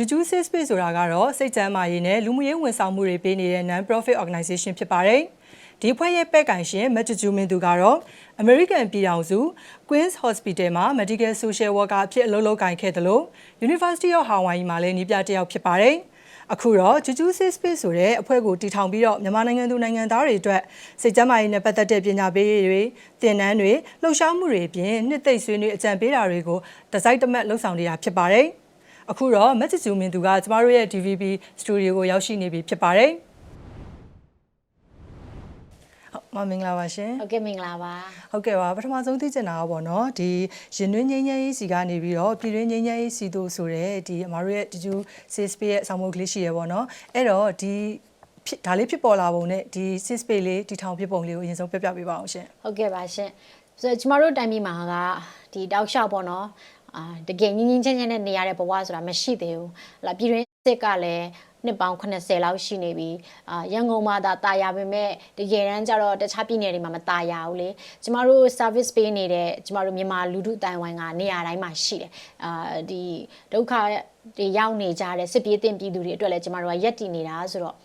ဂျူဂျူ Safe Space ဆိုတာကတော့စိတ်ကျန်းမာရေးနဲ့လူမှုရေးဝန်ဆောင်မှုတွေပေးနေတဲ့ non-profit organization ဖြစ်ပါတယ်။ဒီအဖွဲ့ရဲ့ပဲ့ကန်ရှင်မက်ဂျူဂျူမင်းသူကတော့ American ပြည်ထောင်စု Queen's Hospital မှာ Medical Social Worker အဖြစ်အလုပ်လုပ်ကိုင်ခဲ့တယ်လို့ University of Hawaii မှာလည်းနီးပြတစ်ယောက်ဖြစ်ပါတယ်။အခုတော့ဂျူဂျူ Safe Space ဆိုတဲ့အဖွဲ့ကိုတည်ထောင်ပြီးတော့မြန်မာနိုင်ငံသူနိုင်ငံသားတွေအတွက်စိတ်ကျန်းမာရေးနဲ့ပတ်သက်တဲ့ပညာပေးရေးတွေသင်တန်းတွေလှုပ်ရှားမှုတွေအပြင်နှစ်သိမ့်ဆွေးနွေးအကြံပေးတာတွေကိုဒီဇိုင်းတမတ်လှုပ်ဆောင်နေတာဖြစ်ပါတယ်။ အခုတော့မက်ဂျူမင်သူကကျမတို့ရဲ့ DVB စတူဒီယိုကိုရောက်ရှိနေပြီဖြစ်ပါတယ်။ဟုတ်မမင်္ဂလာပါရှင်ဟုတ်ကဲ့မင်္ဂလာပါ။ဟုတ်ကဲ့ပါပထမဆုံးသိချင်တာကပေါ့နော်ဒီရင်တွင်းငိမ့်ငိမ့်ရေးစီကနေပြီးတော့ပြည်တွင်းငိမ့်ငိမ့်ရေးစီတို့ဆိုတဲ့ဒီအမတို့ရဲ့ဒီကျူ safe space ရဲ့အဆောင်မုတ်ကလေးရှိရပေါ့နော်။အဲ့တော့ဒီဖြစ်ဒါလေးဖြစ်ပေါ်လာပုံနဲ့ဒီ safe space လေးတီထောင်ဖြစ်ပုံလေးကိုအရင်ဆုံးပြပြပေးပါအောင်ရှင်ဟုတ်ကဲ့ပါရှင်ဆိုတော့ကျမတို့တိုင်ပြည်မှာကဒီတောက်လျှောက်ပေါ့နော် အာတကယ်ငင်းငင်းချင်းချင်းနဲ့နေရတဲ့ဘဝဆိုတာမရှိသေးဘူးဟလာပြည်တွင်းစစ်ကလည်းနှစ်ပေါင်း80လောက်ရှိနေပြီအာရန်ကုန်မှာဒါတာယာပေမဲ့တကယ်တမ်းကျတော့တခြားပြည်နယ်တွေမှာမတာယာဘူးလေကျမတို့ service ပေးနေတဲ့ကျမတို့မြန်မာလူထုတိုင်ဝိုင်းကနေရာတိုင်းမှာရှိတယ်အာဒီဒုက္ခတွေရောက်နေကြတဲ့စစ်ပြေးတင်ပြည်သူတွေအတွက်လည်းကျမတို့ကရက်တည်နေတာဆိုတော့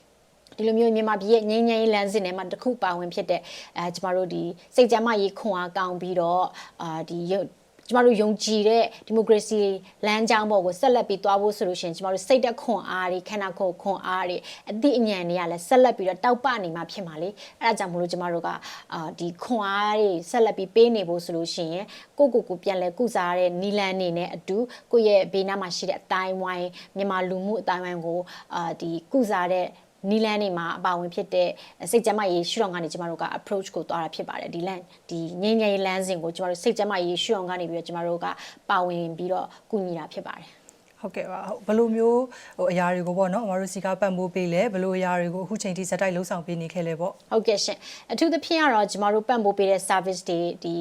ဒီလိုမျိုးမြန်မာပြည်ရဲ့ငင်းငင်းလမ်းစဉ်ထဲမှာတစ်ခုပါဝင်ဖြစ်တဲ့အဲကျမတို့ဒီစိတ်ကြမ်းမရေးခွန်အားကောင်းပြီးတော့အာဒီရုပ် ကျမတို့ယုံကြည်တဲ့ဒီမိုကရေစီလမ်းကြောင်းပေါ်ကိုဆက်လက်ပြီးသွားဖို့ဆိုလို့ရှိရင်ကျမတို့စိတ်သက်ခွန်အားတွေခန္ဓာကိုယ်ခွန်အားတွေအသည့်အဉဏ်တွေကလည်းဆက်လက်ပြီးတော့တောက်ပနေမှာဖြစ်မှာလေအဲဒါကြောင့်မလို့ကျမတို့ကအာဒီခွန်အားတွေဆက်လက်ပြီးပေးနေဖို့ဆိုလို့ရှိရင်ကိုကိုကိုပြန်လဲကုစားတဲ့နီလန်နေနဲ့အတူကိုယ့်ရဲ့ဘေးနားမှာရှိတဲ့အတိုင်းဝိုင်းမြန်မာလူမှုအတိုင်းဝိုင်းကိုအာဒီကုစားတဲ့ နီလန်းနေမှာအပါဝင်ဖြစ်တဲ့စိတ်ကြမ်းမရေးရှုထောင့်ကနေကျမတို့က approach ကိုသွားတာဖြစ်ပါတယ်ဒီလန်ဒီငင်းငယ်လမ်းစဉ်ကိုကျမတို့စိတ်ကြမ်းမရေးရှုထောင့်ကနေပြီးတော့ကျမတို့ကပါဝင်ပြီးတော့ကူညီတာဖြစ်ပါတယ်။ဟုတ်ကဲ့ပါဟုတ်ဘယ်လိုမျိုးဟိုအရာတွေကိုပေါ့နော်အမတို့စီကပတ်မိုးပေးလဲဘယ်လိုအရာတွေကိုအခုချိန်ထိစက်တိုက်လှုပ်ဆောင်ပေးနေခဲ့လဲပေါ့ဟုတ်ကဲ့ရှင်အထူးသဖြင့်ကတော့ကျမတို့ပံ့ပိုးပေးတဲ့ service တွေဒီ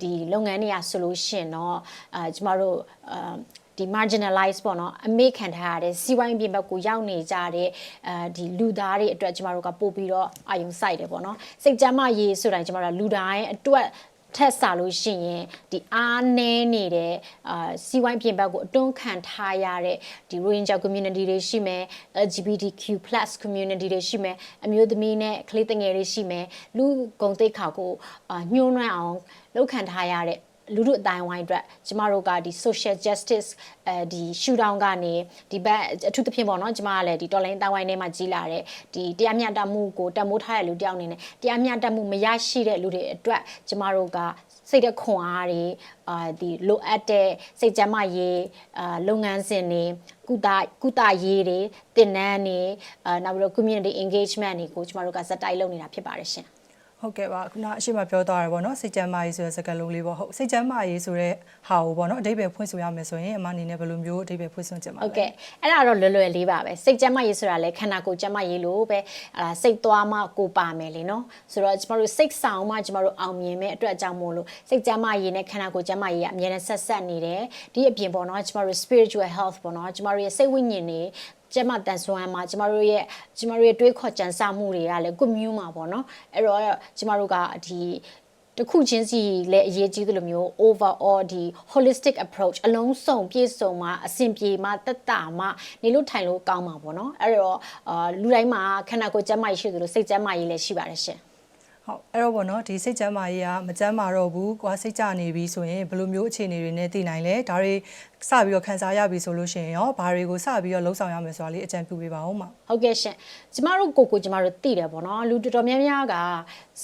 ဒီလုပ်ငန်းတွေကဆိုလို့ရှိရင်တော့အာကျမတို့အာ ဒီ marginalize ပေါ့နော်အမေခံထားရတဲ့စီးပွားရေးပြင်ဘက်ကိုရောက်နေကြတဲ့အဲဒီလူသားတွေအတွက်ကျမတို့ကပို့ပြီးတော့အာယုံစိုက်တယ်ပေါ့နော်စိတ်ကြမ်းမရေးဆိုတိုင်းကျမတို့ကလူတိုင်းအတွက်ထက်စားလို့ရှိရင်ဒီအားနည်းနေတဲ့အာစီးဝိုင်းပြင်ဘက်ကိုအတွန်းခံထားရတဲ့ဒီ Rohingya community တွေရှိမယ် LGBTQ+ community တွေရှိမယ်အမျိုးသမီးနဲ့ကလေးငယ်တွေရှိမယ်လူဂုံတိတ်ခါကိုအာညှိုးနှွမ်းအောင်လုပ်ခံထားရတဲ့ လူတို့အတိုင်းဝိုင်းအတွက်ကျမတို့ကဒီ social justice အဲဒီရှူတောင်းကနေဒီဘက်အထူးသဖြင့်ပေါ့နော်ကျမကလည်းဒီတော်လိုင်းအတိုင်းဝိုင်းထဲမှာကြီးလာတဲ့ဒီတရားမျှတမှုကိုတမိုးထားတဲ့လူတယောက်အနေနဲ့တရားမျှတမှုမရရှိတဲ့လူတွေအတွက်ကျမတို့ကစိတ်သက်ခွန်အားတွေအာဒီလိုအပ်တဲ့စိတ်ကြမ်းမရေးအာလုပ်ငန်းစဉ်တွေကုသကုသရေးတွေတင်နန်းတွေအာနောက်ပြီးတော့ community engagement တွေကိုကျမတို့ကဇက်တိုက်လုပ်နေတာဖြစ်ပါတယ်ရှင် ဟုတ်ကဲ့ပါခုနအရှိမပြောသွားရပေါ့နော်စိတ်ကြမ်းမာရေးဆိုတဲ့စကားလုံးလေးပေါ့ဟုတ်စိတ်ကြမ်းမာရေးဆိုတဲ့ဟာကိုပေါ့နော်အဓိပ္ပာယ်ဖွင့်ဆိုရမယ်ဆိုရင်အမအနေနဲ့ဘယ်လိုမျိုးအဓိပ္ပာယ်ဖွင့်ဆိုချင်ပါလဲဟုတ်ကဲ့အဲ့ဒါတော့လွယ်လွယ်လေးပါပဲစိတ်ကြမ်းမရေးဆိုတာလဲခန္ဓာကိုယ်ကြမ်းမရေးလို့ပဲအဲ့ဒါစိတ်သွားမှကိုပါမယ်လေနော်ဆိုတော့ကျမတို့စိတ်ဆောင်မှကျမတို့အောင်မြင်မဲ့အတွက်အကြောင်းမို့လို့စိတ်ကြမ်းမရေးနဲ့ခန္ဓာကိုယ်ကြမ်းမရေးကအများနဲ့ဆက်ဆက်နေတယ်ဒီအပြင်ပေါ့နော်ကျမတို့ spiritual health ပေါ့နော်ကျမတို့ရဲ့စိတ်ဝိညာဉ်တွေ ကျမတန်ဆွမ်းမှာကျမတို့ရဲ့ကျမတို့ရဲ့တွေးခေါ်ကြံစမှုတွေကလည်းကွန်မြူမှာပေါ့နော်အဲ့တော့ကျမတို့ကဒီတစ်ခုချင်းစီလည်းအရေးကြီးသလိုမျိုး overall ဒီ holistic approach အလုံးစုံပြည့်စုံမှအဆင်ပြေမှတက်တာမှနေလို့ထိုင်လို့ကောင်းမှာပေါ့နော်အဲ့တော့အာလူတိုင်းမှာခန္ဓာကိုယ်ကျန်းမာရေးရှိသလိုစိတ်ကျန်းမာရေးလည်းရှိပါတယ်ရှင် ဟုတ်အဲ့တော့ပေါ့နော်ဒီစိတ်ကြမ်းမာရေးကမကြမ်းမာတော့ဘူးကွာစိတ်ကြနေပြီဆိုရင်ဘယ်လိုမျိုးအခြေအနေတွေနဲ့သိနိုင်လဲဒါတွေစပြီးတော့ခန်းစားရပြီဆိုလို့ရှိရင်ရောဘာတွေကိုစပြီးတော့လှုပ်ဆောင်ရမယ်ဆိုတာလေးအကြံပြုပေးပါဦးမဟုတ်ကဲ့ရှင်ကျမတို့ကိုကိုကျမတို့သိတယ်ပေါ့နော်လူတော်တော်များများက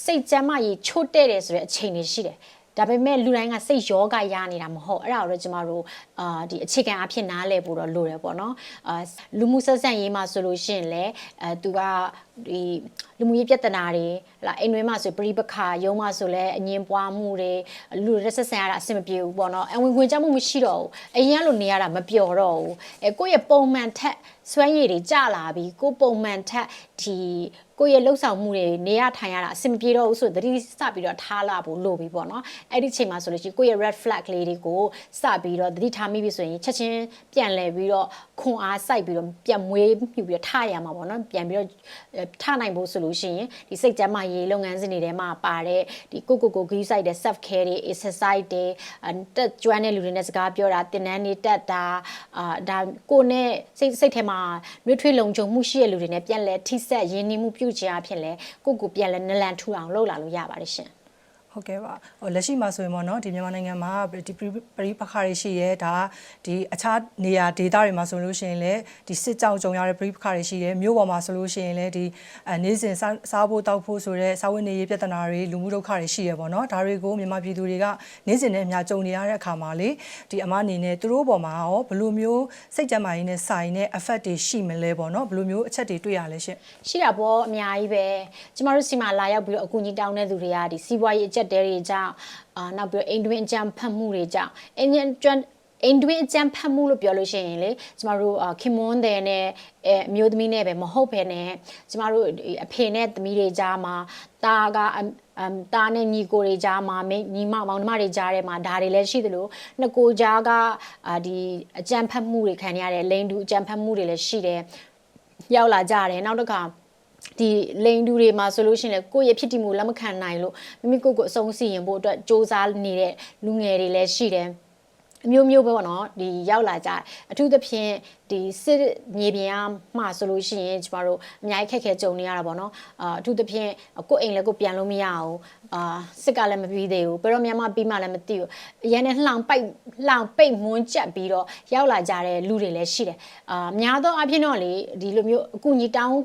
စိတ်ကြမ်းမာရေးချို့တဲ့တယ်ဆိုတဲ့အချိန်တွေရှိတယ်ဒါပေမဲ့လူတိုင်းကစိတ်ယောဂရနေတာမဟုတ်အဲ့ဒါကိုတော့ကျမတို့အာဒီအခြေခံအဖြစ်နားလည်ဖို့တော့လိုတယ်ပေါ့နော်အာလူမှုဆက်ဆံရေးမှာဆိုလို့ရှိရင်လည်းအဲသူကဒီလူမှုရေးပြဿနာတွေဟလာအိမ်တွင်းမှာဆိုပြိပခါရုံးမှာဆိုလည်းအငင်းပွားမှုတွေလူတွေဆက်ဆံရတာအဆင်မပြေဘူးပေါ့နော်အဝင်ခွင့်ကြမှုမရှိတော့ဘူးအရင်ကလိုနေရတာမပျော်တော့ဘူးအဲကိုယ့်ရဲ့ပုံမှန်ထက်စွမ်းရည်တွေကျလာပြီးကိုယ်ပုံမှန်ထက်ဒီကိုယ့်ရဲ့လှုပ်ဆောင်မှုတွေနေရထိုင်ရတာအဆင်မပြေတော့ဘူးဆိုသတိစပြီးတော့ထားလာဖို့လိုပြီပေါ့နော်အဲ့ဒီချိန်မှာဆိုလို့ရှိရင်ကိုယ့်ရဲ့ red flag လေးတွေကိုစပြီးတော့သတိထားမိပြီဆိုရင်ချက်ချင်းပြန်လဲပြီးတော့ခွန်အားစိုက်ပြီးတော့ပြန်မွေးမြူပြီးတော့ထားရမှာပေါ့နော်ပြန်ပြီးတော့ထနိုင်ဖို့ဆိုလို့ရှိရင်ဒီစိတ်ကျန်းမာရေးလုပ်ငန်းစဉ်တွေထဲမှာပါတဲ့ဒီကိုကိုကိုဂီးဆိုင်တဲ့ self care တွေ exercise တွေတက်ကျွမ်းတဲ့လူတွေနဲ့စကားပြောတာတင်နန်းတွေတက်တာအာဒါကိုနဲ့စိတ်စိတ်ထဲမှာနှွေးထွေးလုံခြုံမှုရှိတဲ့လူတွေနဲ့ပြန်လဲထိဆက်ရင်းနှီးမှုပြုချင်အဖြစ်လဲကိုကိုပြန်လဲနလန်ထူအောင်လုပ်လာလို့ရပါတယ်ရှင် ဟုတ်ကဲ့ပါဟိုလက်ရှိမှာဆိုရင်ပေါ့နော်ဒီမြန်မာနိုင်ငံမှာဒီပရိပခါတွေရှိရဲဒါဒီအခြားနေရာဒေသတွေမှာဆိုလို့ရှိရင်လည်းဒီစစ်ကြောင်ကြုံရတဲ့ပရိပခါတွေရှိရဲမြို့ပေါ်မှာဆိုလို့ရှိရင်လည်းဒီအဲနေစဉ်စားဖို့တောက်ဖို့ဆိုတဲ့စာဝတ်နေရေးပြဿနာတွေလူမှုဒုက္ခတွေရှိရဲပေါ့နော်ဒါတွေကိုမြန်မာပြည်သူတွေကနေစဉ်နဲ့အများကြုံနေရတဲ့အခါမှာလေဒီအမအနေနဲ့သူတို့ပေါ်မှာရောဘယ်လိုမျိုးစိတ်ကြမ်းမာရေးနဲ့ဆိုင်တဲ့ effect တွေရှိမလဲပေါ့နော်ဘယ်လိုမျိုးအချက်တွေတွေ့ရလဲရှင့်ရှိတာပေါ့အများကြီးပဲကျမတို့စီမှာလာရောက်ပြီးတော့အကူအညီတောင်းတဲ့သူတွေကဒီစီးပွားရေးအကျက်တဲတွေကြောင့်အာနောက်ပြီးတော့အိမ်တွင်းအကြံဖတ်မှုတွေကြောင့်အင်ဂျင်ကျွမ်းအိမ်တွင်းအကြံဖတ်မှုလို့ပြောလို့ရှိရင်လေကျမတို့ခင်မွန်းတဲ့နဲ့အဲအမျိုးသမီးနဲ့ပဲမဟုတ်ပဲနဲ့ကျမတို့အဖေနဲ့သမီးတွေကြားမှာတာကအမ်တာနဲ့ညီကိုတွေကြားမှာညီမမောင်နှမတွေကြားထဲမှာဒါတွေလည်းရှိသလိုနှစ်ကိုကြားကအာဒီအကြံဖတ်မှုတွေခံရတဲ့လိန်တူအကြံဖတ်မှုတွေလည်းရှိတယ်ရောက်လာကြတယ်နောက်တစ်ခါ ဒီလိန်တူတွေမှာဆိုလို့ရှိရင်လေကိုယ့်ရဲ့ဖြစ်တည်မှုလက်မခံနိုင်လို့မိမိကိုယ့်ကိုအဆုံးစီရင်ဖို့အတွက်စ조사နေတဲ့လူငယ်တွေလည်းရှိတယ်အမျိုးမျိုးပဲပေါ့နော်ဒီရောက်လာကြအထူးသဖြင့်ဒီစစ်မြေပြင်အားမှဆိုလို့ရှိရင်ကျမတို့အများကြီးခက်ခဲကြုံနေရတာပေါ့နော်အာအထူးသဖြင့်ကိုယ့်အိမ်လည်းကိုပြန်လို့မရအောင်အာစစ်ကလည်းမပြီးသေးဘူးဘယ်တော့မှပြီးမှလည်းမသိဘူးအရင်နဲ့လှောင်ပိတ်လှောင်ပိတ်မွန်းကျက်ပြီးတော့ရောက်လာကြတဲ့လူတွေလည်းရှိတယ်အာများသောအားဖြင့်တော့လေဒီလိုမျိုးအကူအညီတောင်း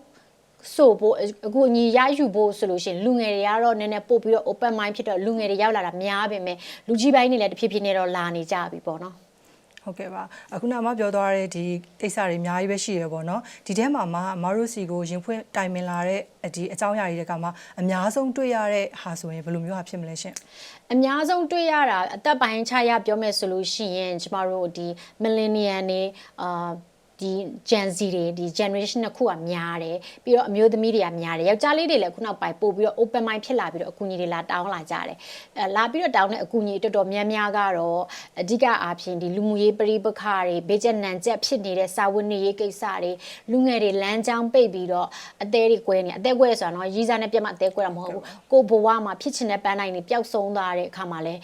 ဆိုဖို့အခုအညီရယူဖို့ဆိုလို့ရှိရင်လူငယ်တွေကတော့နည်းနည်းပို့ပြီးတော့ open mind ဖြစ်တော့လူငယ်တွေရောက်လာတာများပေမဲ့လူကြီးပိုင်းတွေလည်းတဖြည်းဖြည်းနဲ့တော့လာနေကြပြီပေါ့နော်ဟုတ်ကဲ့ပါအခုနမှပြောသွားတဲ့ဒီကိစ္စတွေအများကြီးပဲရှိရပေါ့နော်ဒီထဲမှာမှအမတို့စီကိုရင်ဖွင့်တိုင်ပင်လာတဲ့ဒီအကြောင်းအရာတွေတွေကမှအများဆုံးတွေ့ရတဲ့ဟာဆိုရင်ဘယ်လိုမျိုးဟာဖြစ်မလဲရှင်အများဆုံးတွေ့ရတာအသက်ပိုင်းခြားရပြောမယ်ဆိုလို့ရှိရင်ကျမတို့ဒီ millennial နေအာ ဒီ Gen Z တွေဒီ generation တစ်ခုကများတယ်ပြီးတော့အမျိုးသမီးတွေကများတယ်ယောက်ျားလေးတွေလည်းခုနောက်ပိုင်းပို့ပြီးတော့ open mind ဖြစ်လာပြီးတော့အကူအညီတွေလာတောင်းလာကြတယ်အဲလာပြီးတော့တောင်းတဲ့အကူအညီတော်တော်များများကတော့အဓိကအားဖြင့်ဒီလူမှုရေးပရိပခတွေဘေးကျနံကျက်ဖြစ်နေတဲ့စာဝတ်နေရေးကိစ္စတွေလူငယ်တွေလမ်းကြောင်းပိတ်ပြီးတော့အသေးတွေကွဲနေအသေးကွဲဆိုတာတော့ရီးစားနဲ့ပြတ်မှအသေးကွဲတာမဟုတ်ဘူးကိုဘဝမှာဖြစ်ချင်တဲ့ပန်းတိုင်းတွေပျောက်ဆုံးသွားတဲ့အခါမှာလဲ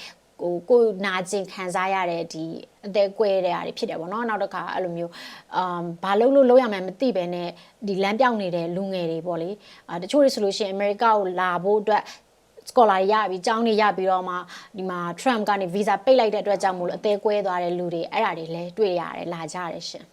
ကိုကိုနာကျင်ခံစားရတဲ့ဒီအသက်ကွဲတဲ့အားတွေဖြစ်တယ်ပေါ့နော်နောက်တစ်ခါအဲ့လိုမျိုးအမ်ဘာလို့လို့လောက်ရမှန်းမသိပဲနဲ့ဒီလမ်းပြောင်းနေတဲ့လူငယ်တွေပေါ့လေအာတချို့တွေဆိုလို့ရှိရင်အမေရိကကိုလာဖို့အတွက် scholar ရပြီကျောင်းတွေရပြီးတော့မှဒီမှာ Trump ကနေ visa ပိတ်လိုက်တဲ့အတွက်ကြောင့်မို့လို့အသေးကွဲသွားတဲ့လူတွေအဲ့ဒါတွေလည်းတွေ့ရတယ်လာကြရတယ်ရှင်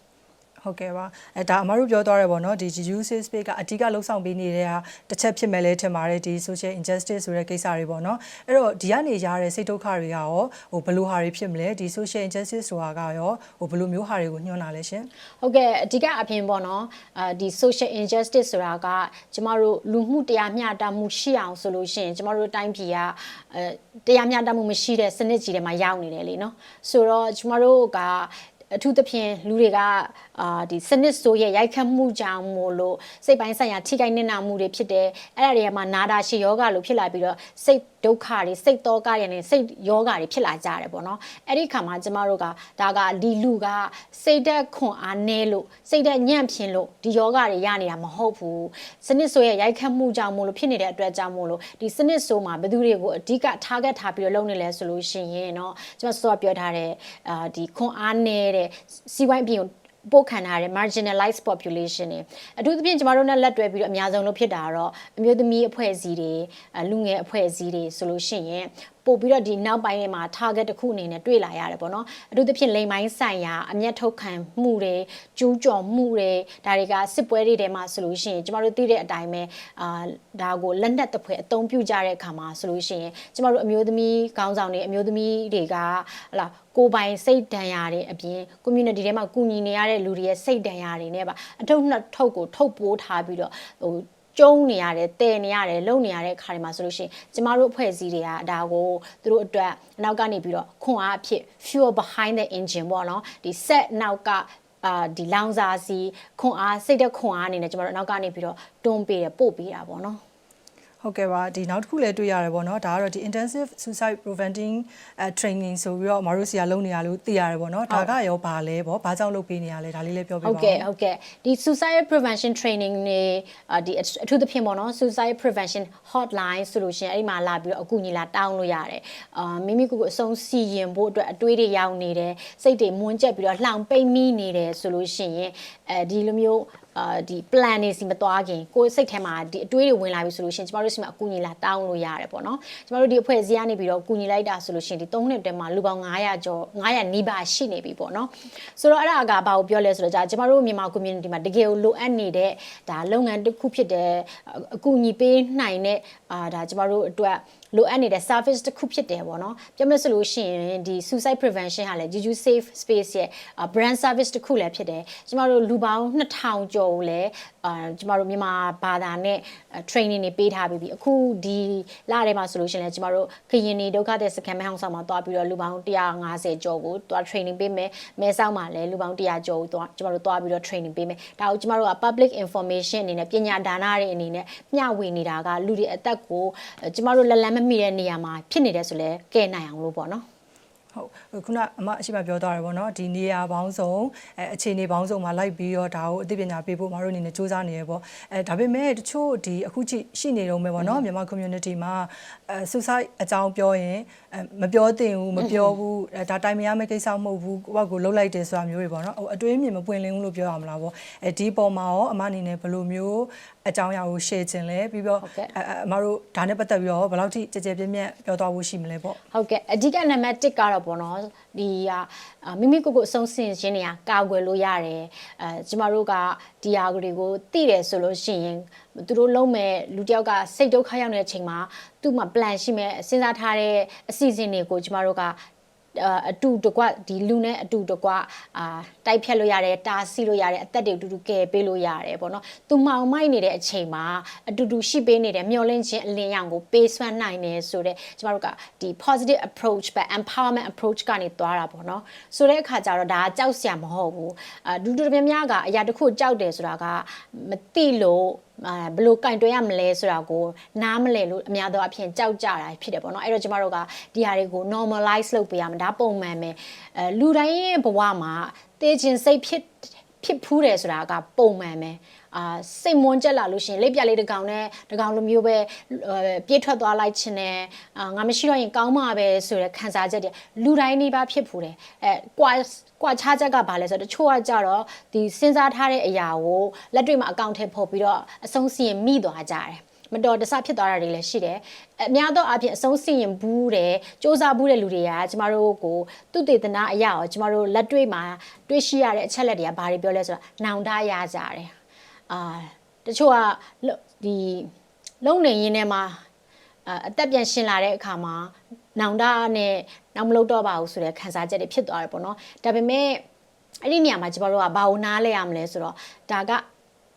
ဟုတ်ကဲ့ပါအဲဒါအမတို့ပြောသွားရပေါ့နော်ဒီ GUC space ကအဓိကလှုပ်ဆောင်ပေးနေတဲ့ဟာတစ်ချက်ဖြစ်မဲ့လဲထင်ပါတယ်ဒီ social injustice ဆိုတဲ့ကိစ္စတွေပေါ့နော်အဲ့တော့ဒီကနေရတဲ့စိတ်ဒုက္ခတွေကရောဟိုဘယ်လိုဟာတွေဖြစ်မလဲဒီ social injustice ဆိုတာကရောဟိုဘယ်လိုမျိုးဟာတွေကိုညွှန်းတာလဲရှင်ဟုတ်ကဲ့အဓိကအပြင်ပေါ့နော်အာဒီ social injustice ဆိုတာကကျမတို့လူမှုတရားမျှတမှုရှိအောင်ဆိုလို့ရှိရင်ကျမတို့တိုင်းပြည်ကအဲတရားမျှတမှုမရှိတဲ့စနစ်ကြီးတွေမှာရောက်နေတယ်လေနော်ဆိုတော့ကျမတို့က အထူးသဖြင့်လူတွေကအာဒီစနစ်ဆိုးရဲ့ရိုက်ခတ်မှုကြောင့်မို့လို့စိတ်ပိုင်းဆိုင်ရာထိခိုက်နစ်နာမှုတွေဖြစ်တယ်အဲ့ဒါတွေကမှနာတာရှိယောဂလို့ဖြစ်လာပြီးတော့စိတ်ဒုက္ခတွေစိတ်တောကတွေနဲ့စိတ်ယောဂတွေဖြစ်လာကြတယ်ပေါ့နော်အဲ့ဒီခါမှာကျမတို့ကဒါကဒီလူကစိတ်သက်ခွန်အားနည်းလို့စိတ်သက်ညံ့ဖျင်လို့ဒီယောဂတွေရနေတာမဟုတ်ဘူးစနစ်ဆိုးရဲ့ရိုက်ခတ်မှုကြောင့်မို့လို့ဖြစ်နေတဲ့အတွက်ကြောင့်မို့လို့ဒီစနစ်ဆိုးမှာဘယ်သူတွေကိုအဓိက target ထားပြီးတော့လုပ်နေလဲဆိုလို့ရှိရင်เนาะကျမစောပြောထားတဲ့အာဒီခွန်အားနည်းတဲ့ ဲ့စီးပွားရေးပြင်ပို့ခံထားတဲ့ marginalized population တွေအထူးသဖြင့်ကျမတို့နဲ့လက်တွဲပြီးတော့အများဆုံးလို့ဖြစ်တာကတော့အမျိုးသမီးအဖွဲ့အစည်းတွေလူငယ်အဖွဲ့အစည်းတွေဆိုလို့ရှိရင် ပို့ပြီးတော့ဒီနောက်ပိုင်းတွေမှာ target တစ်ခုအနေနဲ့တွေ့လာရတယ်ပေါ့နော်အထူးသဖြင့်လိမ်ပိုင်းဆိုင်ရာအမျက်ထုတ်ခံမှုတွေကျူးကျော်မှုတွေဒါတွေကစစ်ပွဲတွေထဲမှာဆိုလို့ရှိရင်ကျမတို့သိတဲ့အတိုင်းပဲအာဒါကိုလက်နက်တစ်ဖွဲအသုံးပြုကြတဲ့အခါမှာဆိုလို့ရှိရင်ကျမတို့အမျိုးသမီးခေါင်းဆောင်တွေအမျိုးသမီးတွေကဟလာကိုပိုင်စိတ်ဒဏ်ရာတွေအပြင် community ထဲမှာကူညီနေရတဲ့လူတွေရဲ့စိတ်ဒဏ်ရာတွေနဲ့ပါအထုပ်နှစ်ထုပ်ကိုထုတ်ပိုးထားပြီးတော့ဟို ကျုံနေရတယ်တည်နေရတယ်လုံနေရတဲ့ခါတွေမှာဆိုလို့ရှိရင်ကျမတို့အဖွဲ့အစည်းတွေကဒါကိုသူတို့အတွက်နောက်ကနေပြီးတော့ခွန်အားအဖြစ် fuel behind the engine ပေါ့နော်ဒီ set နောက်ကအာဒီလောင်စာစီခွန်အားစိတ်သက်ခွန်အားအနေနဲ့ကျမတို့နောက်ကနေပြီးတော့တွန်းပေးတယ်ပို့ပေးတာပေါ့နော် ဟုတ်ကဲ့ပါဒီနောက်တစ်ခုလည်းတွေ့ရတယ်ပေါ့နော်ဒါကတော့ဒီ intensive suicide preventing uh, training ဆိုပြီးတော့အမတို့ဆီကလုပ်နေရလို့သိရတယ်ပေါ့နော်ဒါကရောဘာလဲပေါ့ဘာကြောင့်လုပ်ပေးနေရလဲဒါလေးလည်းပြောပြပါဟုဦးတ်ကဲ့ဟုတ်ကဲ့ဒီ suicide prevention training နေအာဒီအထူးသဖြင့်ပေါ့နော် suicide prevention hotline ဆိုလို့ရှရင်အဲ့ဒီမှာလာပြီးတော့အကူအညီလာတောင်းလို့ရတယ်အာမိမိကိုယ်ကိုယ်အဆုံးစီရင်ဖို့အတွက်အတွေးတွေရောက်နေတယ်စိတ်တွေမွန်းကျက်ပြီးတော့လှောင်ပိတ်မိနေတယ်ဆိုလို့ရှရင်အဲဒီလိုမျိုး အာဒီ plan နေစီမသွားခင်ကိုယ်စိတ်ထဲမှာဒီအတွေးတွေဝင်လာပြီဆိုလို့ရှရင်ကျမတို့စီမှာအကူအညီလာတောင်းလို့ရတယ်ပေါ့နော်ကျမတို့ဒီအဖွဲ့အစည်းကနေပြီးတော့အကူအညီလိုက်တာဆိုလို့ရှရင်ဒီ3နှစ်တည်းမှာလူပေါင်း900ကျော်900နီးပါးရှိနေပြီပေါ့နော်ဆိုတော့အဲ့ဒါကဘာကိုပြောလဲဆိုတော့じゃကျမတို့မြန်မာ community မှာတကယ်ကိုလိုအပ်နေတဲ့ဒါလုပ်ငန်းတစ်ခုဖြစ်တဲ့အကူအညီပေးနိုင်တဲ့အာဒါကျမတို့အတွက် လိုအပ်နေတဲ့ service တစ်ခုဖြစ်တယ်ပေါ့နော်ပြောမလို့ဆိုလို့ရှိရင်ဒီ suicide prevention ဟာလည်း Juju Safe Space ရဲ့ brand service တစ်ခုလည်းဖြစ်တယ်ကျမတို့လူပေါင်း2000ကျော်ကိုလည်းအာကျမတို့မြန်မာဘာသာနဲ့ training တွေပေးထားပြီးပြီအခုဒီလထဲမှာဆိုလို့ရှိရင်လည်းကျမတို့ခရင်နေဒုက္ခတဲ့စခန်းမဲဟောင်းဆောင်မှာတွားပြီးတော့လူပေါင်း150ကျော်ကိုတွား training ပေးမယ်မဲဆောက်မှာလည်းလူပေါင်း100ကျော်ကိုတွားကျမတို့တွားပြီးတော့ training ပေးမယ်ဒါကိုကျမတို့က public information အနေနဲ့ပညာဒါနတွေအနေနဲ့မျှဝေနေတာကလူတွေအသက်ကိုကျမတို့လက်လန်းမမိတဲ့နေရာမှာဖြစ်နေတယ်ဆိုလဲကဲနိုင်အောင်လို့ပေါ့နော် ဟုတ်ခုနအမအရှိမပြောသွားတယ်ပေါ့နော်ဒီနေရာပေါင်းစုံအဲအခြေအနေပေါင်းစုံမှာလိုက်ပြီးတော့ဒါကိုအသိပညာပေးဖို့မတို့အနေနဲ့စူးစမ်းနေရပေါ့အဲဒါပေမဲ့တချို့ဒီအခုကြည့်ရှိနေတော့မယ်ပေါ့နော်မြန်မာ community မှာအဲ suicide အကြောင်းပြောရင်အဲမပြောသင့်ဘူးမပြောဘူးအဲဒါတိုင်မရမယ့်ကိစ္စမဟုတ်ဘူးကိုယ့်ဘက်ကိုလှုပ်လိုက်တယ်ဆိုတာမျိုးတွေပေါ့နော်ဟိုအတွေးမြင်မပွင့်လင်းဘူးလို့ပြောရမလားပေါ့အဲဒီပေါ်မှာရောအမအနေနဲ့ဘယ်လိုမျိုးအကြောင်းအရာကို share ခြင်းလဲပြီးတော့အဲအမတို့ဒါနဲ့ပတ်သက်ပြီးတော့ဘယ်လောက်ထိကြည်ကြဲပြည့်ပြည့်ပြောသွားဖို့ရှိမလဲပေါ့ဟုတ်ကဲ့အဓိကနံပါတ်1ကတော့ပေါ့နော်ဒီအာမိမိကိုယ်ကိုယ်အဆုံးစင်ခြင်းတွေကကာကွယ်လို့ရတယ်အဲကျမတို့ကဒီဟာတွေကိုသိတယ်ဆိုလို့ရှိရင်သူတို့လုံးမဲ့လူတယောက်ကစိတ်ဒုက္ခရောက်နေတဲ့အချိန်မှာသူ့မှာ plan ရှိမဲ့စဉ်းစားထားတဲ့အစီအစဉ်တွေကိုကျမတို့က အတူတကွဒီလူနဲ့အတူတကွအာတိုက်ဖြတ်လို့ရတယ်တားဆီးလို့ရတယ်အသက်တွေအတူတူကယ်ပေးလို့ရတယ်ပေါ့နော်သူမှောင်မိုက်နေတဲ့အချိန်မှာအတူတူရှိပေးနေတဲ့မျောလင့်ခြင်းအလင်းရောင်ကိုပေးစွမ်းနိုင်တယ်ဆိုတော့ကျမတို့ကဒီ positive approach ပဲ empowerment approach ကနေသွားတာပေါ့နော်ဆိုတဲ့အခါကျတော့ဒါကကြောက်စရာမဟုတ်ဘူးအဒူတူများများကအရာတစ်ခုကြောက်တယ်ဆိုတာကမသိလို့အဲ ဘယ်လိုကင်တွယ်ရမလဲဆိုတာကိုနားမလဲလို့အများသောအဖြစ်ကြောက်ကြတာဖြစ်တယ်ပေါ့နော်အဲ့တော့ကျမတို့ကဒီဟာတွေကို normalize လုပ်ပေးရမှာဒါပုံမှန်ပဲအဲလူတိုင်းရဲ့ဘဝမှာတေးခြင်းစိတ်ဖြစ်ဖြစ်ဖူးတယ်ဆိုတာကပုံမှန်ပဲ အာစိတ်မွန်းကြက်လာလို့ရှင်လက်ပြလေးတစ်ကောင်နဲ့တစ်ကောင်လိုမျိုးပဲပြေးထွက်သွားလိုက်ခြင်းနဲ့အာငါမရှိတော့ရင်ကောင်းမှာပဲဆိုတဲ့ခံစားချက်တွေလူတိုင်းနေပါဖြစ်ဖူးတယ်အဲကွာကွာခြားချက်ကဘာလဲဆိုတော့တချို့ကကြတော့ဒီစဉ်းစားထားတဲ့အရာကိုလက်တွေ့မှာအကောင့်ထဲပို့ပြီးတော့အဆုံးစီရင်မိသွားကြတယ်မတော်တဆဖြစ်သွားတာတွေလည်းရှိတယ်အများသောအားဖြင့်အဆုံးစီရင်ဘူးတယ်စ조사ဘူးတဲ့လူတွေကကျမတို့ကိုသူတေသနာအရာရောကျမတို့လက်တွေ့မှာတွေ့ရှိရတဲ့အချက်လက်တွေကဘာတွေပြောလဲဆိုတော့နောင်တရကြတယ် အာတချို့ကဒီလုံနေရင်းထဲမှာအသက်ပြန်ရှင်လာတဲ့အခါမှာနောင်တနဲ့နောက်မလုပ်တော့ပါဘူးဆိုတဲ့ခံစားချက်တွေဖြစ်သွားတယ်ပေါ့နော်ဒါပေမဲ့အဲ့ဒီနေရာမှာကျမတို့ကဘာကိုနားလဲရမလဲဆိုတော့ဒါက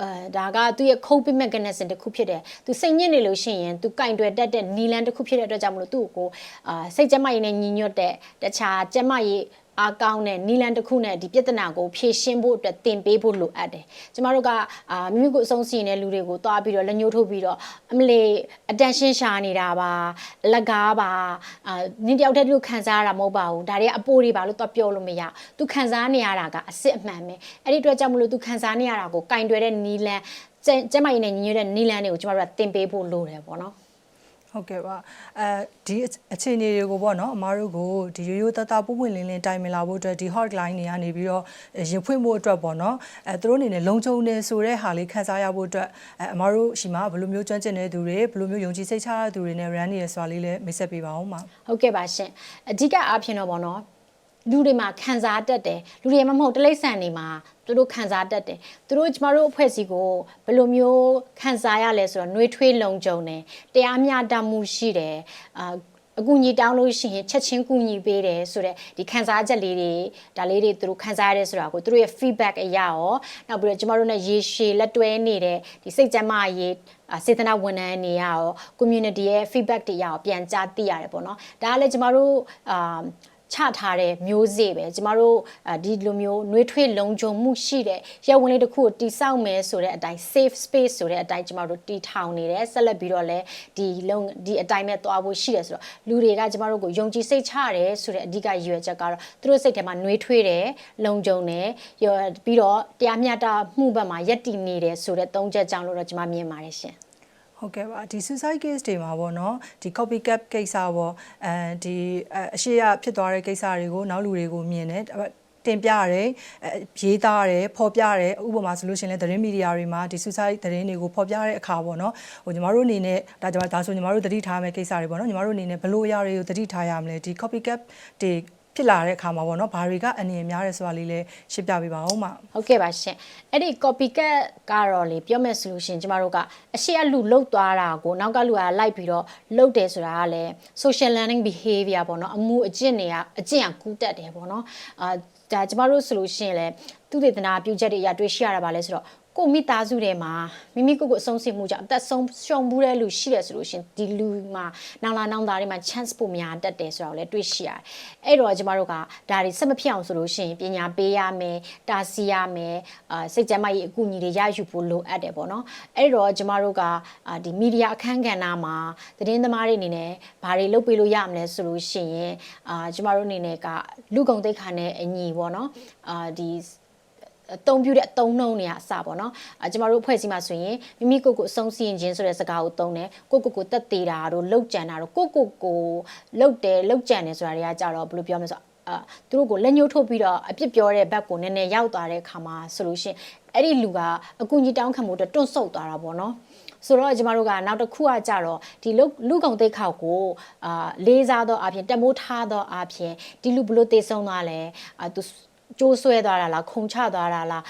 အဲဒါကသူ့ရဲ့ coping mechanism တစ်ခုဖြစ်တယ်သူစိတ်ညစ်နေလို့ရှိရင်သူကင်တွယ်တတ်တဲ့နီလန်တစ်ခုဖြစ်တဲ့အတွက်ကြောင့်မလို့သူ့ကိုအာစိတ်ကျမရေးနဲ့ညီညွတ်တဲ့တခြားကျမရေး အားကောင်းတဲ့နီလန်တစ်ခုနဲ့ဒီပြဿနာကိုဖြေရှင်းဖို့အတွက်တင်ပေးဖို့လိုအပ်တယ်။ကျမတို့ကအာမိမိကိုအဆုံးစီရင်တဲ့လူတွေကိုတွားပြီးတော့လက်ညှိုးထိုးပြီးတော့အမလေး attention ရှာနေတာပါအလကားပါအာနင်းတယောက်တည်းသူခံစားရတာမဟုတ်ပါဘူး။ဒါတွေကအပိုးတွေပါလို့တော့ပြောလို့မရ။ तू ခံစားနေရတာကအစ်စ်အမှန်ပဲ။အဲ့ဒီအတွက်ကြောင့်မလို့ तू ခံစားနေရတာကိုကင်တွယ်တဲ့နီလန်ကျမကြီးနဲ့ညီညွတ်တဲ့နီလန်တွေကိုကျမတို့ကတင်ပေးဖို့လိုတယ်ပေါ့နော်။ ဟုတ်ကဲ့ပါအဲဒီအခြေအနေတွေကိုပေါ့နော်အမားတို့ကိုဒီရိုးရိုးသားသားပုံပွင့်လင်းလင်းတိုင်မင်လာဖို့အတွက်ဒီ hotline တွေကနေပြီးတော့ရင်ဖွင့်ဖို့အတွက်ပေါ့နော်အဲသူတို့အနေနဲ့လုံခြုံနေဆိုတဲ့ဟာလေးခန်းစားရဖို့အတွက်အဲအမားတို့ရှိမှာဘယ်လိုမျိုးကျွမ်းကျင်တဲ့သူတွေဘယ်လိုမျိုးယုံကြည်စိတ်ချတဲ့သူတွေနဲ့ run နေရဆိုတာလေးလည်းမိတ်ဆက်ပေးပါအောင်ပါဟုတ်ကဲ့ပါရှင်အဓိကအားဖြင့်တော့ပေါ့နော်လူတွေမှာခံစားတတ်တယ်လူတွေမှမဟုတ်တလိษံတွေမှာ သူတို့ခံစားတတ်တယ်သူတို့ကျမတို့အဖွဲ့အစည်းကိုဘယ်လိုမျိုးခံစားရလဲဆိုတော့နှွေးထွေးလုံခြုံတယ်တရားမျှတမှုရှိတယ်အာအကူညီတောင်းလို့ရှိရင်ချက်ချင်းကူညီပေးတယ်ဆိုတော့ဒီခံစားချက်လေးတွေဒါလေးတွေသူတို့ခံစားရတဲ့ဆိုတာကိုသူတို့ရဲ့ feedback အရာရောနောက်ပြီးတော့ကျမတို့နဲ့ရေရှည်လက်တွဲနေတဲ့ဒီစိတ်ကြမ်းမာရေးစေတနာဝန်ထမ်းတွေရော community ရဲ့ feedback တွေရောပြန်ကြားသိရတယ်ပေါ့နော်ဒါကလည်းကျမတို့အာ ချထားတဲ့မျိုးစေ့ပဲကျမတို့အာဒီလိုမျိုးနှွေးထွေးလုံခြုံမှုရှိတဲ့ရပ်ဝင်လေးတစ်ခုကိုတိစောက်မယ်ဆိုတဲ့အတိုင်း safe space ဆိုတဲ့အတိုင်းကျမတို့တီထောင်နေတယ်ဆက်လက်ပြီးတော့လည်းဒီလုံဒီအတိုင်းနဲ့သွားဖို့ရှိတယ်ဆိုတော့လူတွေကကျမတို့ကိုယုံကြည်စိတ်ချရတယ်ဆိုတဲ့အဓိကရည်ရွယ်ချက်ကတော့သူတို့စိတ်ထဲမှာနှွေးထွေးတယ်လုံခြုံတယ်ရောပြီးတော့တရားမျှတမှုဘက်မှာယက်တည်နေတယ်ဆိုတဲ့သုံးချက်ကြောင့်လို့တော့ကျမမြင်ပါတယ်ရှင် ဟုတ်ကဲ့ပါဒီ suicide case တွေမှာပေါ့နော်ဒီ copycat ကိစ္စပေါ့အဲဒီအအရှိရဖြစ်သွားတဲ့ကိစ္စတွေကိုနောက်လူတွေကိုမြင်တယ်တင်ပြရတယ်အဲရေးသားရတယ်ဖော်ပြရတယ်ဥပမာဆိုလို့ရှိရင်လည်းသတင်းမီဒီယာတွေမှာဒီ suicide သတင်းတွေကိုဖော်ပြတဲ့အခါပေါ့နော်ဟိုညီမတို့အနေနဲ့ဒါကြဒါဆိုညီမတို့သတိထားမယ့်ကိစ္စတွေပေါ့နော်ညီမတို့အနေနဲ့ဘယ်လိုအရာတွေကိုသတိထားရမလဲဒီ copycat တွေ ဖြစ်လာတဲ့အခါမှာပေါ့နော်ဘာတွေကအနည်းများတယ်ဆိုတာလေးလည်းရှင်းပြပေးပါဦးမဟုတ်ကဲ့ပါရှင်အဲ့ဒီ copycat ကတော့လေပြောမယ်ဆိုလို့ရှရင်ကျမတို့ကအရှိအလူလုတ်သွားတာကိုနောက်ကလူကလိုက်ပြီးတော့လုတ်တယ်ဆိုတာကလည်း social learning behavior ပေါ့နော်အမှုအကျင့်တွေကအကျင့်အကူးတက်တယ်ပေါ့နော်အာဒါကျမတို့ဆိုလို့ရှရင်လေသူတေသနာပြုချက်တွေအရတွေ့ရှိရတာပါလဲဆိုတော့ ကိုမိသားစုထဲမှာမိမိကိုယ်ကိုအဆုံးစီမှုကြောင့်အသက်ဆုံးရှုံမှုတဲ့လူရှိတယ်ဆိုလို့ရှရင်ဒီလူမှာနောင်လာနောင်သားတွေမှာ chance ပိုများတက်တယ်ဆိုတာကိုလည်းတွေ့ရှိရတယ်။အဲ့တော့ကျမတို့ကဒါတွေဆက်မဖြစ်အောင်ဆိုလို့ရှရင်ပညာပေးရမယ်တာစီရမယ်အာစိတ်ကြမ်းမကြီးအကူအညီတွေရယူဖို့လိုအပ်တယ်ပေါ့နော်။အဲ့တော့ကျမတို့ကအာဒီမီဒီယာအခန်းကဏ္ဍမှာသတင်းသမားတွေအနေနဲ့ဘာတွေလုပ်ပေးလို့ရမလဲဆိုလို့ရှရင်အာကျမတို့အနေနဲ့ကလူကုန်တိတ်ခါနဲ့အညီပေါ့နော်။အာဒီ အသုံးပြုတဲ့အသုံးနှုန်းတွေကအစပေါ့နော်အဲကျမတို့ဖွဲ့စည်းမှာဆိုရင်မိမိကိုယ်ကိုအဆုံးစီရင်ခြင်းဆိုတဲ့စကားကိုသုံးတယ်ကိုကိုကိုတက်သေးတာတို့လှုပ်ကြံတာတို့ကိုကိုကိုလှုပ်တယ်လှုပ်ကြံတယ်ဆိုတာတွေကကြတော့ဘယ်လိုပြောမလဲဆိုတော့အာသူတို့ကိုလက်ညှိုးထုတ်ပြီးတော့အပြစ်ပြောတဲ့ဘက်ကိုနည်းနည်းရောက်သွားတဲ့ခါမှာဆိုလို့ရှိရင်အဲ့ဒီလူကအကူကြီးတောင်းခံမှုအတွက်တွန့်ဆုတ်သွားတာပေါ့နော်ဆိုတော့ကျမတို့ကနောက်တစ်ခုကကြတော့ဒီလူလူကုံသိက္ခာကိုအာလေးစားသောအပြင်တက်မိုးထားသောအပြင်ဒီလူဘလို့သိဆုံးသွားလဲအာသူ ကျိုးဆွဲသွားတာလားခုံချသွားတာလား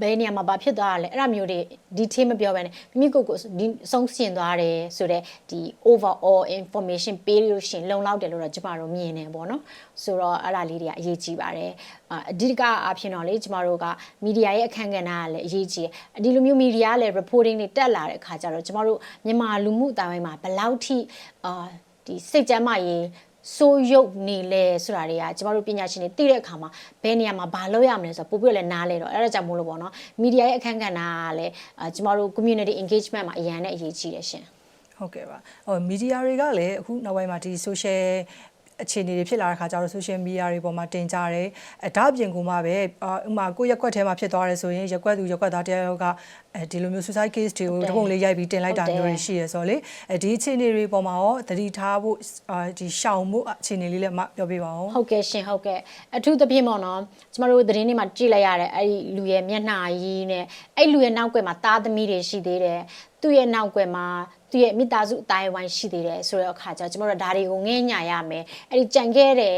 ဘယ်နေရာမှာဘာဖြစ်သွားတာလဲအဲ့ဒါမျိုးတွေ detail မပြောဘဲနဲ့မိမိကိုယ်ကိုဒီဆုံးရှင်းသွားတယ်ဆိုတော့ဒီ overall information ပေးလို့ရှရင်လုံလောက်တယ်လို့တော့ကျမတို့မြင်နေပေါ့နော်ဆိုတော့အဲ့ဒါလေးတွေကအရေးကြီးပါတယ်အာအဓိကအဖြစ်တော့လေကျမတို့ကမီဒီယာရဲ့အခန်းကဏ္ဍကလည်းအရေးကြီးတယ်ဒီလိုမျိုးမီဒီယာကလည်း reporting တွေတက်လာတဲ့အခါကျတော့ကျမတို့မြန်မာလူမှုအတိုင်းမှာဘယ်လောက်ထိအာဒီစိတ်ကြမ်းမရေး ဆိုးရုပ်နေလဲဆိုတာတွေကကျမတို့ပညာရှင်တွေသိတဲ့အခါမှာဘယ်နေရာမှာဘာလုပ်ရမလဲဆိုတော့ပို့ပြီးတော့လည်းနားလဲတော့အဲ့ဒါကြောင့်မို့လို့ပေါ့နော်မီဒီယာရဲ့အခန်းကဏ္ဍကလည်းအာကျမတို့ community engagement မှာအရန်နဲ့အရေးကြီးတယ်ရှင်ဟုတ်ကဲ့ပါဟိုမီဒီယာတွေကလည်းအခုနောက်ပိုင်းမှာဒီ social အခြေအနေတွေဖြစ်လာတဲ့ခါကျတော့ social media တွေပေါ်မှာတင်ကြတယ်အဲဒါအပြင်ကမှပဲအာဥမာကိုယ့်ရက်ကွက်ထဲမှာဖြစ်သွားတယ်ဆိုရင်ရက်ကွက်သူရက်ကွက်သားတယောက်ကအဲဒီလိုမျိုး suicide case တွေကိုတပုံလေးရိုက်ပြီးတင်လိုက်တာမျိုးတွေရှိရဆိုတော့လေအဲဒီအခြေအနေတွေပေါ်မှာရောသတိထားဖို့အာဒီရှောင်မှုအခြေအနေလေးလည်းမပြောပြပါဦးဟုတ်ကဲ့ရှင်ဟုတ်ကဲ့အထူးသဖြင့်ပေါ့နော်ကျမတို့သတင်းတွေမှာကြည့်လိုက်ရတယ်အဲ့ဒီလူရဲ့မျက်နှာကြီးနဲ့အဲ့လူရဲ့နောက်ကွယ်မှာသားသမီးတွေရှိသေးတယ်သူ့ရဲ့နောက်ကွယ်မှာ သူ့ရဲ့မိသားစုအတိုင်းအဝိုင်းရှိသေးတယ်ဆိုတော့အခါကျတော့ကျမတို့ဒါတွေကိုငဲ့ညာရမယ်အဲ့ဒီကြံခဲ့တဲ့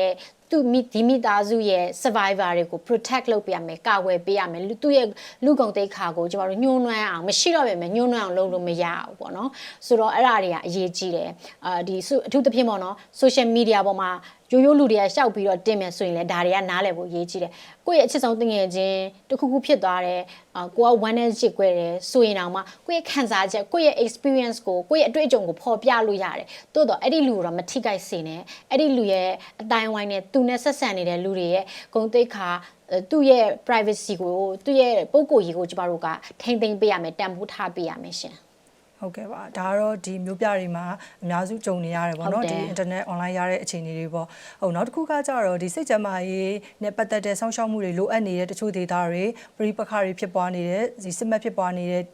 သူမိဒီမိသားစုရဲ့ survivor တွေကို protect လုပ်ပေးရမယ်ကာကွယ်ပေးရမယ်လူသူ့ရဲ့လူကုန်သိက္ခာကိုကျမတို့ညှိုးနွမ်းအောင်မရှိတော့ပဲမယ်ညှိုးနွမ်းအောင်လုပ်လို့မရဘူးပေါ့နော်ဆိုတော့အဲ့ဒါတွေကအရေးကြီးတယ်အာဒီအထူးသဖြင့်ပေါ့နော် social media ပေါ်မှာ ရိုးရိုးလူတွေကရှောက်ပြီးတော့တင်မယ်ဆိုရင်လည်းဒါတွေကနားလည်ဖို့အရေးကြီးတယ်ကိုယ့်ရဲ့အချစ်ဆုံးတငယ်ချင်းတစ်ခုခုဖြစ်သွားတယ်အာကိုက one and ချစ်ခွဲတယ်ဆိုရင်တော့မှကိုယ့်ရဲ့ခံစားချက်ကိုယ့်ရဲ့ experience ကိုကိုယ့်ရဲ့အတွေ့အကြုံကိုဖော်ပြလို့ရတယ်တိုးတော့အဲ့ဒီလူကိုတော့မထိခိုက်စေနဲ့အဲ့ဒီလူရဲ့အတိုင်းဝိုင်းနဲ့သူနဲ့ဆက်ဆံနေတဲ့လူတွေရဲ့ဂုဏ်သိက္ခာသူ့ရဲ့ privacy ကိုသူ့ရဲ့ပုံကိုယ်ကြီးကိုကျမတို့ကထိမ့်သိမ့်ပေးရမယ်တန်ဖိုးထားပေးရမယ်ရှင် ဟုတ်ကဲ့ပါဒါကတော့ဒီမျိုးပြတွေမှာအများစုကြုံနေရတယ်ပေါ့ဟုတ်နော်တယ်ဒီ internet online ရတဲ့အခြေအနေတွေပေါ့ဟုတ်နောက်တစ်ခုကကြတော့ဒီစိတ်ကြမ်းမာရေးနဲ့ပတ်သက်တဲ့စောင့်ရှောက်မှုတွေလိုအပ်နေတဲ့တချို့ဒေတာတွေပြိပခါတွေဖြစ်ပွားနေတဲ့ဒီစစ်မှတ်ဖြစ်ပွားနေတဲ့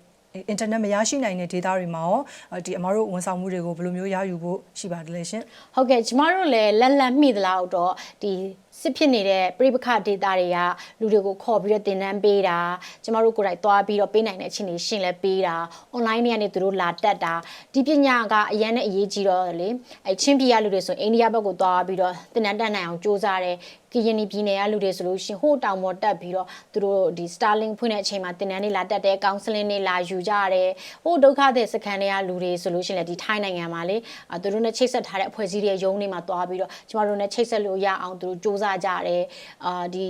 internet မရရှိနိုင်တဲ့ဒေတာတွေမှာရောအဲ့ဒီအမားတို့ဝန်ဆောင်မှုတွေကိုဘယ်လိုမျိုးရယူဖို့ရှိပါတယ်လဲရှင်ဟုတ်ကဲ့ကျမတို့လည်းလက်လက်မိသလားတော့ဒီ စစ်ဖြစ်နေတဲ့ပြိပခဒေတာတွေကလူတွေကိုခေါ်ပြီးတော့တင်တန်းပေးတာကျမတို့ကိုယ်တိုင်သွားပြီးတော့ပေးနိုင်တဲ့အခြေအနေရှင်းလဲပေးတာ online တွေကနေသူတို့လာတက်တာဒီပညာကအရန်နဲ့အရေးကြီးတော့လေအဲချင်းပြည်ရလူတွေဆိုအိန္ဒိယဘက်ကိုသွားပြီးတော့တင်တန်းတက်နိုင်အောင်စူးစမ်းတယ်ကရင်ပြည်နယ်ကလူတွေဆိုလို့ရှရင်ဟိုတောင်ပေါ်တက်ပြီးတော့သူတို့ဒီ Starlink ဖွင့်တဲ့အချိန်မှာတင်တန်းတွေလာတက်တယ်ကောင်ဆလင်းတွေလာယူကြတယ်ဟိုဒုက္ခသည်စခန်းတွေကလူတွေဆိုလို့ရှရင်လေဒီထိုင်းနိုင်ငံမှာလေသူတို့နဲ့ချိတ်ဆက်ထားတဲ့အဖွဲ့အစည်းတွေရုံးတွေမှာသွားပြီးတော့ကျမတို့နဲ့ချိတ်ဆက်လို့ရအောင်သူတို့စူးစစားကြတယ်အာဒီ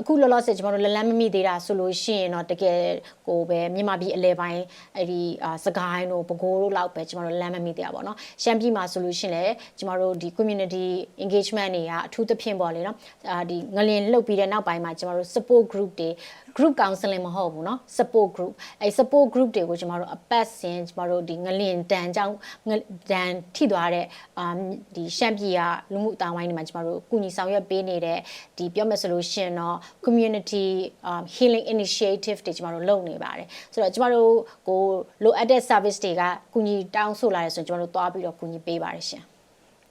အခုလောလောဆယ်ကျမတို့လလန်းမမိသေးတာဆိုလို့ရှိရင်တော့တကယ်ကိုပဲမြန်မာပြည်အလဲပိုင်းအဲ့ဒီအာစကိုင်းတို့ပဲခူးတို့လောက်ပဲကျမတို့လမ်းမမိသေးတာပေါ့နော်ရှမ်းပြည်မှာဆိုလို့ရှိရင်လည်းကျမတို့ဒီ community engagement တွေကအထူးသဖြင့်ပေါ့လေနော်အာဒီငလင်လှုပ်ပြီးတဲ့နောက်ပိုင်းမှာကျမတို့ support group တွေ group counseling မဟုတ်ဘူးเนาะ support group အဲ support group တွေကိုကျမတို့အပတ်စဉ်ကျမတို့ဒီငလင်တန်ကြောင်းငတန်ထိသွားတဲ့အာဒီရှမ်းပြည်ကလူမှုအတိုင်းဝိုင်းတွေမှာကျမတို့ကုညီဆောင်ရွက်ပေးနေ တဲ့ဒီပြောမယ်ဆိုလို့ရှိရင်တော့ community um, healing initiative တွေကျမတို့လုပ်နေပါတယ်ဆိုတော့ကျမတို့ကိုလိုအပ်တဲ့ service တွေကကုညီတောင်းဆိုလာတယ်ဆိုရင်ကျမတို့သွားပြီးတော့ကုညီပေးပါတယ်ရှင်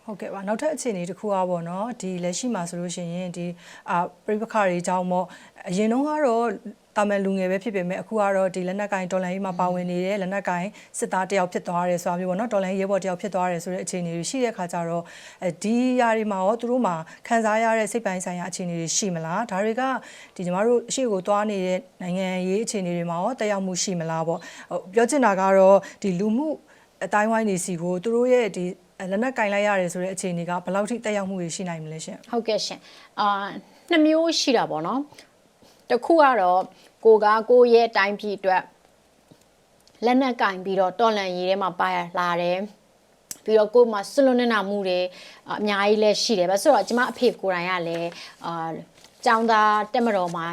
ဟုတ်ကဲ့ပါနောက်ထပ်အခြေအနေတစ်ခုอ่ะပေါ့နော်ဒီလက်ရှိမှာဆိုလို့ရှိရင်ဒီအာပြိပခါတွေအကြောင်းပေါ့အရင်တုန်းကတော့ တာမန်လူငယ်ပဲဖြစ်ပေမဲ့အခုကတော့ဒီလက်နက်ကင်ဒေါ်လာရေးမှာပါဝင်နေတဲ့လက်နက်ကင်စစ်သားတယောက်ဖြစ်သွားတယ်ဆိုတာမျိုးပေါ့နော်ဒေါ်လာရေးဘော်တယောက်ဖြစ်သွားတယ်ဆိုတဲ့အခြေအနေတွေရှိတဲ့အခါကျတော့အဲဒီຢာတွေမှာရောသူတို့မှာခံစားရတဲ့စိတ်ပိုင်းဆိုင်ရာအခြေအနေတွေရှိမလားဒါတွေကဒီညီမတို့အရှိကိုသွားနေတဲ့နိုင်ငံရေးအခြေအနေတွေမှာရောတက်ရောက်မှုရှိမလားပေါ့ဟိုပြောချင်တာကတော့ဒီလူမှုအတိုင်းဝိုင်းနေစီကိုသူတို့ရဲ့ဒီလက်နက်ကင်လိုက်ရတယ်ဆိုတဲ့အခြေအနေကဘယ်လောက်ထိတက်ရောက်မှုတွေရှိနိုင်မလဲရှင်ဟုတ်ကဲ့ရှင်အာနှစ်မျိုးရှိတာပေါ့နော် တစ်ခုကတော့ကိုကကိုရဲ့အတိုင်းပြည်အတွက်လက်နက်ကင်ပြီးတော့တော်လန်ရေးထဲမှာပါလာတယ်ပြီးတော့ကိုယ်မှာဆွလွန်နေတာမှုတွေအများကြီးလည်းရှိတယ်ဗျဆိုတော့ကျမအဖေကိုယ်တိုင်ကလည်းအာចောင်းသားတက်မတော်မှာ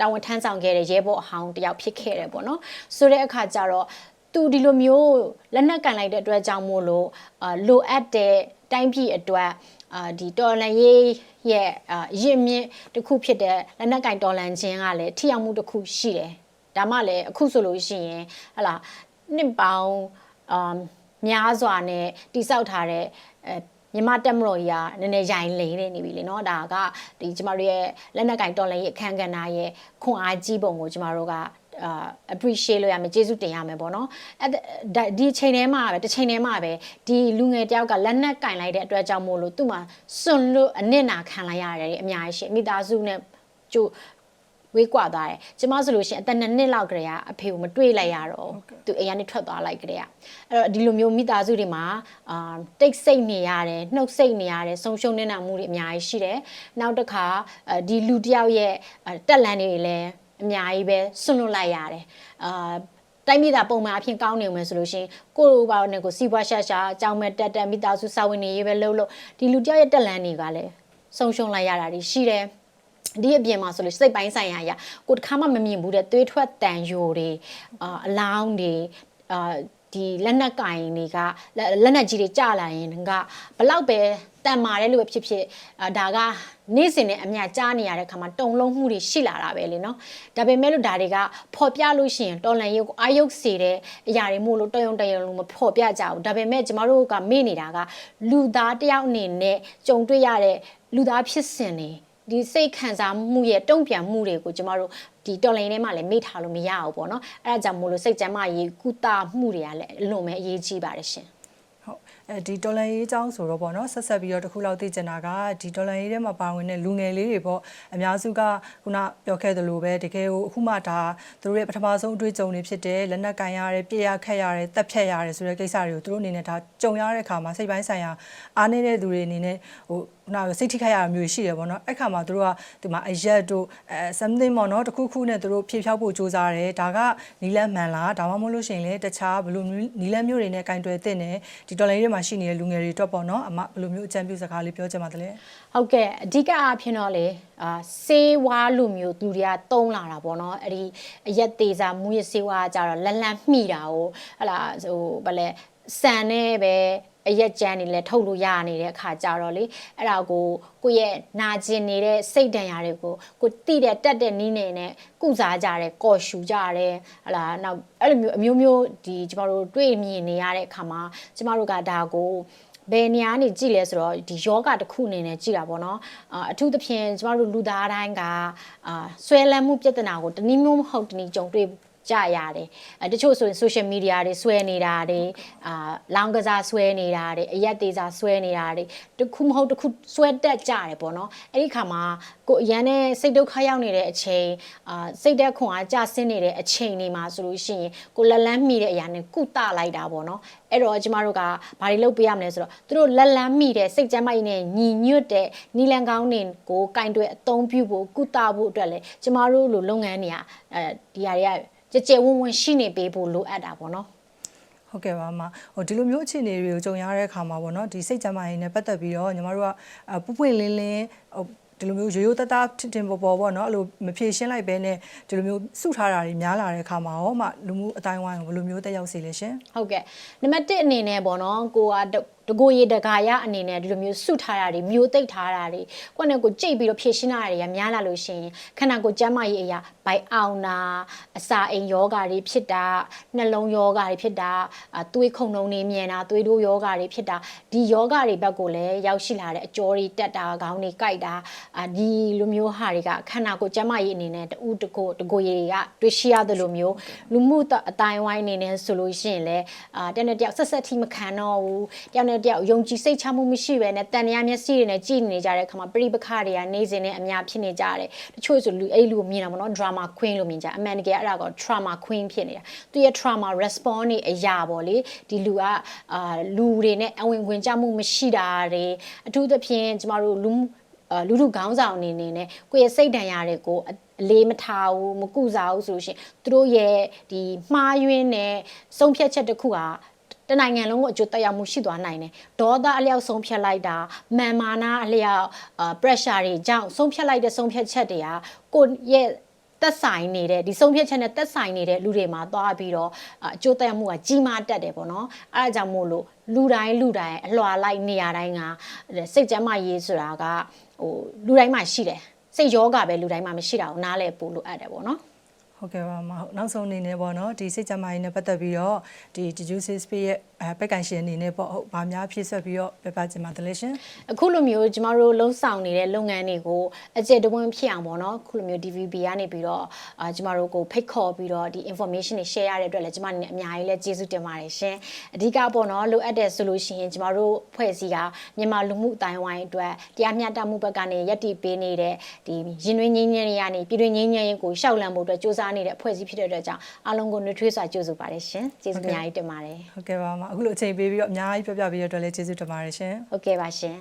တာဝန်ထမ်းဆောင်ခဲ့တဲ့ရဲဘော်အဟောင်းတယောက်ဖြစ်ခဲ့တယ်ပေါ့နော်ဆိုတဲ့အခါကျတော့သူဒီလိုမျိုးလက်နက်ကန်လိုက်တဲ့အတွက်ကြောင့်မို့လို့အာလိုအပ်တဲ့ တိုင်းပြည်အတွက်အာဒီတော်လန်ရေးရဲ့အာရင့်မြင့်တစ်ခုဖြစ်တဲ့လက်နက်ကင်တော်လန်ခြင်းကလည်းထိရောက်မှုတစ်ခုရှိတယ်ဒါမှလည်းအခုဆိုလို့ရှိရင်ဟလာနှစ်ပေါင်းအာများစွာနဲ့တိစောက်ထားတဲ့အဲမြန်မာတက်မတော်ကြီးကနည်းနည်းရိုင်လိမ့်နေနေပြီလေเนาะဒါကဒီကျမတို့ရဲ့လက်နက်ကင်တော်လှန်ရေးအခမ်းကဏ္ဍရဲ့ခွန်အားကြီးပုံကိုကျမတို့က အာ appreciate လုပ်ရမယ်ကျေးဇူးတင်ရမယ်ပေါ့နော်အဲ့ဒီချိန်ထဲမှာပဲတစ်ချိန်ထဲမှာပဲဒီလူငယ်တယောက်ကလက်နက်ကင်လိုက်တဲ့အတွက်ကြောင့်မို့လို့သူ့မှာစွန့်လို့အနစ်နာခံလိုက်ရတယ်အများကြီးရှိမိသားစုနဲ့ကျိုးဝေးကွာသွားတယ်။ကျမဆိုလို့ရှိရင်အသက်နှစ်နှစ်လောက်ကလေးကအဖေကိုမတွေ့လိုက်ရတော့သူအိမ်ကနေထွက်သွားလိုက်ကလေးကအဲ့တော့ဒီလိုမျိုးမိသားစုတွေမှာအာတိတ်ဆိတ်နေရတယ်နှုတ်ဆိတ်နေရတယ်ဆုံးရှုံးနေတာမှုတွေအများကြီးရှိတယ်။နောက်တစ်ခါဒီလူတယောက်ရဲ့တက်လန်တွေလည်း အများကြီးပဲဆွန့်လွတ်လိုက်ရတယ်။အာတိုင်းပြည်သားပုံမှန်အဖြစ်ကောင်းနေမယ်ဆိုလို့ရှိရင်ကိုလိုပါနဲ့ကိုစီးပွားရှာရှာအကြောင်းမဲ့တက်တက်မိသားစုစာဝင်နေရေးပဲလုပ်လို့ဒီလူတယောက်ရဲ့တက်လန်တွေကလည်းဆုံးရှုံးလိုက်ရတာတွေရှိတယ်။ဒီအပြင်မှာဆိုလို့စိတ်ပိုင်းဆိုင်ရာရာကိုတခါမှမမြင်ဘူးတဲ့သွေးထွက်တန်ယိုတွေအာအလောင်းတွေအာ ဒီလက်နက်ကင်တွေကလက်နက်ကြီးတွေကြလာရင်ကဘလောက်ပဲတန်မာတယ်လို့ပဲဖြစ်ဖြစ်အာဒါကနေ့စဉ်နဲ့အမျှကြားနေရတဲ့ခါမှာတုံလုံးမှုတွေရှိလာတာပဲလေနော်ဒါပေမဲ့လို့ဒါတွေကဖော်ပြလို့ရှိရင်တော်လန်ရုပ်အာယုတ်စေတဲ့အရာတွေမို့လို့တယုံတယုံလို့မဖော်ပြကြဘူးဒါပေမဲ့ကျမတို့ကမေ့နေတာကလူသားတယောက်အနေနဲ့ကြုံတွေ့ရတဲ့လူသားဖြစ်စဉ်တွေဒီစိတ်ခံစားမှုရဲ့တုံ့ပြန်မှုတွေကိုကျမတို့ ဒီတော်လိုင်းထဲမှာလည်းမေ့ထားလို့မရဘူးပေါ့နော်အဲဒါကြောင့်မို့လို့စိတ်ကျန်းမာရေးကုသမှုတွေကလည်းအလွန်ပဲအရေးကြီးပါတယ်ရှင်ဟုတ်အဲ ဒီဒေါ်လာရေးအကြောင်းဆိုတော့ပေါ့နော်ဆက်ဆက်ပြီးတော့တခုလောက်သိချင်တာကဒီဒေါ်လာရေးထဲမှာပါဝင်တဲ့လူငယ်လေးတွေပေါ့အများစုကခုနပြောခဲ့သလိုပဲတကယ်ကိုအခုမှဒါသူတို့ရဲ့ပထမဆုံးအတွေ့အကြုံတွေဖြစ်တဲ့လက်နက်ကန်ရတယ်ပြည့်ရခက်ရတယ်တက်ဖြတ်ရတယ်ဆိုတဲ့ကိစ္စတွေကိုသူတို့အနေနဲ့ဒါကြုံရတဲ့အခါမှာစိတ်ပိုင်းဆိုင်ရာအားနေတဲ့သူတွေအနေနဲ့ဟိုခုနကစိတ်ထိခိုက်ရတာမျိုးရှိတယ်ပေါ့နော်အဲ့ခါမှာသူတို့ကဒီမှာအရက်တို့အဲ something ပေါ့နော်တခုခုနဲ့သူတို့ဖြည့်ဖြောက်ဖို့စူးစမ်းတယ်ဒါကနီလန်းမှန်လားဒါမှမဟုတ်လို့ရှိရင်လေတခြားဘယ်လိုနီလန်းမျိုးတွေနဲ့ကင်တွယ်တဲ့နဲ့ဒီဒေါ်လာရေးတွေမှာရှိနေတဲ့လူငယ်တွေအတွက်ပေါ့နော်အမဘယ်လိုမျိုးအကြံပြုစကားလေးပြောချင်ပါသလဲဟုတ်ကဲ့အဓိကအားဖြင့်တော့လေအာစေးဝါးလူမျိုးသူတွေကတုံးလာတာပေါ့နော်အဲ့ဒီအရက်သေးစာမူရစေးဝါးကြတော့လန်လန်မှီတာကိုဟလာဟိုဗလဲစံနဲ့ပဲ အရက်ကြမ်းနေလဲထုတ်လို့ရနေတဲ့အခါကြတော့လေအဲ့ဒါကိုကိုယ့်ရဲ့နာကျင်နေတဲ့စိတ်ဒဏ်ရာတွေကိုကိုတိတဲ့တက်တဲ့နီးနေနဲ့ကုစားကြတယ်ကော်ရှူကြတယ်ဟလာနောက်အဲ့လိုမျိုးအမျိုးမျိုးဒီကျမတို့တွေ့မြင်နေရတဲ့အခါမှာကျမတို့ကဒါကိုဘယ်နေရာနေကြည့်လဲဆိုတော့ဒီယောဂတစ်ခုအနေနဲ့ကြည့်တာပေါ့နော်အာအထူးသဖြင့်ကျမတို့လူသားတိုင်းကအာဆွဲလန်းမှုပြဿနာကိုတနည်းမျိုးမဟုတ်တနည်းကြုံတွေ့ ကြရတယ်အဲတချို့ဆိုရင် social media တွေဆွဲနေတာတွေအာလောင်းကစားဆွဲနေတာတွေအရက်သေးစားဆွဲနေတာတွေတခုမဟုတ်တခုဆွဲတက်ကြတယ်ပေါ့နော်အဲ့ဒီခါမှာကိုအရန်နဲ့စိတ်ဒုက္ခရောက်နေတဲ့အချိန်အာစိတ်တက်ခွန်အားကျဆင်းနေတဲ့အချိန်တွေမှာဆိုလို့ရှိရင်ကိုလက်လန်းမိတဲ့အရာနဲ့ကုတလိုက်တာပေါ့နော်အဲ့တော့ကျမတို့ကဘာတွေလုပ်ပေးရမလဲဆိုတော့သူတို့လက်လန်းမိတဲ့စိတ်ကြမ်းမိုက်နဲ့ညီညွတ်တဲ့နီလန်ကောင်းတွေကိုကင်တွယ်အသုံးပြုဖို့ကုတဖို့အတွက်လေကျမတို့လိုလုပ်ငန်းတွေကအဲဒီဟာတွေက ကြကြဝန်းဝန်းရှိနေပေးဖို့လိုအပ်တာပေါ့နော်ဟုတ်ကဲ့ပါအမဟိုဒီလိုမျိုးအခြေအနေတွေကိုကြုံရတဲ့အခါမှာပေါ့နော်ဒီစိတ်ကြမ်းမာရေးနဲ့ပတ်သက်ပြီးတော့ညီမတို့ကအပူပွင့်လင်းလင်းဟိုဒီလိုမျိုးရိုးရိုးသားသားထင်ထင်ပေါ်ပေါ်ပေါ့နော်အဲ့လိုမဖြေရှင်းလိုက်ပဲနဲ့ဒီလိုမျိုးစုထားတာတွေများလာတဲ့အခါမှာရောမှလူမှုအတိုင်းဝိုင်းကိုဘယ်လိုမျိုးတက်ရောက်စေလဲရှင်ဟုတ်ကဲ့နံပါတ်1အနေနဲ့ပေါ့နော်ကိုက တတကိုရေတကာရအနေနဲ့ဒီလိုမျိုးစုထားတာတွေမျိုးသိပ်ထားတာတွေကိုယ့်နဲ့ကိုကြိတ်ပြီးတော့ဖြည့်ရှင်းတာတွေကများလာလို့ရှိရင်ခန္ဓာကိုယ်ကျန်းမာရေးအရာဘိုက်အောင်တာအစာအိမ်ယောဂါတွေဖြစ်တာနှလုံးယောဂါတွေဖြစ်တာအသွေးခုန်နှုံတွေမြင်တာသွေးတိုးယောဂါတွေဖြစ်တာဒီယောဂါတွေဘက်ကိုလည်းရောက်ရှိလာတဲ့အကျော်တွေတက်တာခေါင်းတွေကြိုက်တာအာဒီလိုမျိုးဟာတွေကခန္ဓာကိုယ်ကျန်းမာရေးအနေနဲ့တူတကိုတကိုရေတွေကတွေ့ရှိရတယ်လို့မျိုးလူမှုအတိုင်းဝိုင်းအနေနဲ့ဆိုလို့ရှိရင်လည်းအာတနေ့တယောက်ဆက်ဆက်ထိမခံတော့ဘူးတယောက်နဲ့တယောက်ယုံကြည်စိတ်ချမှုမရှိပဲနဲ့တန်တရားမျက်စိတွေနဲ့ကြည်နေကြတဲ့အခါမှာပြိပခတွေကနေစဉ်နဲ့အများဖြစ်နေကြတယ်တချို့ဆိုလူအဲ့လူကိုမြင်တာပေါ့နော် drama queen လို့မြင်ကြအမှန်တကယ်အဲ့ဒါက trauma queen ဖြစ်နေတာသူရဲ့ trauma response တွေအရာပေါ့လေဒီလူကအာလူတွေနဲ့အဝင်ဝင်ကြမှုမရှိတာတွေအထူးသဖြင့်ကျမတို့လူမှုအာလူလူခေါင်းဆောင်အနေနဲ့ကိုယ့်ရဲ့စိတ်ဒဏ်ရာတွေကိုအအလေးမထားဘူးမကုစားဘူးဆိုလို့ရှိရင်သူတို့ရဲ့ဒီမှားယွင်းတဲ့ဆုံးဖြတ်ချက်တစ်ခုဟာ တနိုင်ငံလုံးကိုအကျိုးတက်ရောက်မှုရှိသွားနိုင်တယ်ဒေါသအလျောက်ဆုံးဖြတ်လိုက်တာမာမာနာအလျောက်အာ pressure တွေကြောင့်ဆုံးဖြတ်လိုက်တဲ့ဆုံးဖြတ်ချက်တွေကကိုယ့်ရဲ့သက်ဆိုင်နေတဲ့ဒီဆုံးဖြတ်ချက်နဲ့သက်ဆိုင်နေတဲ့လူတွေမှာသွားပြီးတော့အာအကျိုးသက်ရောက်မှုကကြီးမားတက်တယ်ပေါ့နော်အဲဒါကြောင့်မို့လို့လူတိုင်းလူတိုင်းအလွှာလိုက်နေရာတိုင်းကစိတ်ကြမ်းမာရေးဆိုတာကဟိုလူတိုင်းမှာရှိတယ်စိတ်ယောဂပဲလူတိုင်းမှာမရှိတာကိုနားလဲပို့လို့အပ်တယ်ပေါ့နော် ဟုတ်ကဲ့ပါအမဟုတ်နောက်ဆုံးအနေနဲ့ပေါ့နော်ဒီစိတ်ကြမ်းမာရေးနဲ့ပတ်သက်ပြီးတော့ဒီ Juicy Space ရဲ့အဲပက်ကန်ရှင်အနေနဲ့ပေါ့ဟုတ်ဗာများဖြည့်ဆွက်ပြီးတော့ပြပချင်ပါတယ်ရှင်အခုလိုမျိုးကျမတို့လှုံ့ဆော်နေတဲ့လုပ်ငန်းတွေကိုအကျယ်တဝန်းဖြစ်အောင်ပေါ့နော်အခုလိုမျိုး DVB ကနေပြီးတော့အာကျမတို့ကိုဖိတ်ခေါ်ပြီးတော့ဒီ information တွေ share ရတဲ့အတွက်လည်းကျမအနေနဲ့အများကြီးလည်းကျေးဇူးတင်ပါတယ်ရှင်အဓိကပေါ့နော်လိုအပ်တဲ့ဆိုလို့ရှိရင်ကျမတို့ဖွဲ့စည်းကမြန်မာလူမှုအတိုင်းဝိုင်းအတွက်တရားမျှတမှုဘက်ကနေယက်တီပေးနေတဲ့ဒီရင်တွင်းငင်းငင်းတွေကနေပြည်တွင်းငင်းငင်းကိုရှောက်လန့်ဖို့အတွက်စူးစမ်းနေတဲ့အဖွဲ့အစည်းဖြစ်တဲ့အတွက်ကြောင့်အားလုံးကိုနှွေးထွေးစွာကြိုဆိုပါတယ်ရှင်ကျေးဇူးအများကြီးတင်ပါတယ်ဟုတ်ကဲ့ပါအမအခုလိုအချိန်ပေးပြီးတော့အများကြီးပြောပြပေးရတဲ့အတွက်လည်းကျေးဇူးတင်ပါတယ်ရှင်ဟုတ်ကဲ့ပါရှင်